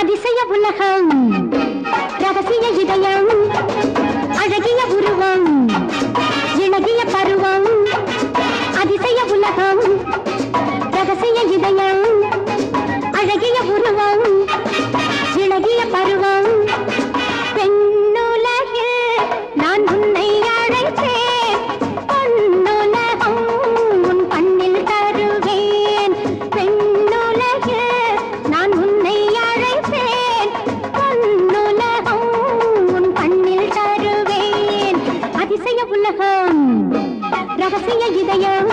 அதிசய உலகம். ரகசிய இதயம் அழகிய உருவம் இழகிய பருவம் அதிசய உலகம் ரகசிய இதயம். నరసింహ ఇదయం